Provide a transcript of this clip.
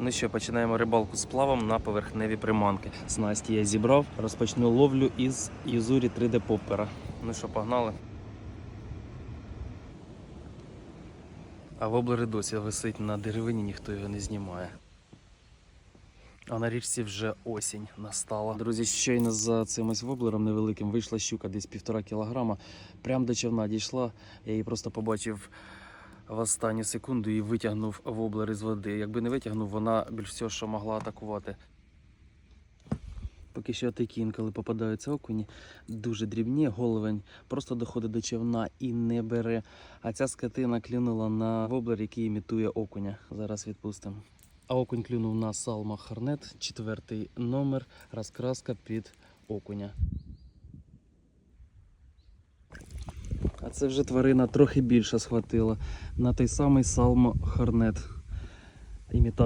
Ну що, починаємо рибалку з плавом на поверхневі приманки. Снасті я зібрав, розпочну ловлю із юзурі 3D поппера. Ну що, погнали? А воблер і досі висить на деревині, ніхто його не знімає. А на річці вже осінь настала. Друзі, щойно за цим ось воблером невеликим вийшла щука десь півтора кілограма. Прям до човна дійшла. Я її просто побачив в останню секунду і витягнув воблер із води. Якби не витягнув, вона більш всього, що могла атакувати. Поки що такі інколи попадаються окуні, дуже дрібні, головень просто доходить до човна і не бере. А ця скотина клюнула на воблер, який імітує окуня. Зараз відпустимо. А окунь клюнув на Салма Харнет, четвертий номер, розкраска під окуня. А це вже тварина трохи більше схватила на той самий Salmo Hornet. Імітація.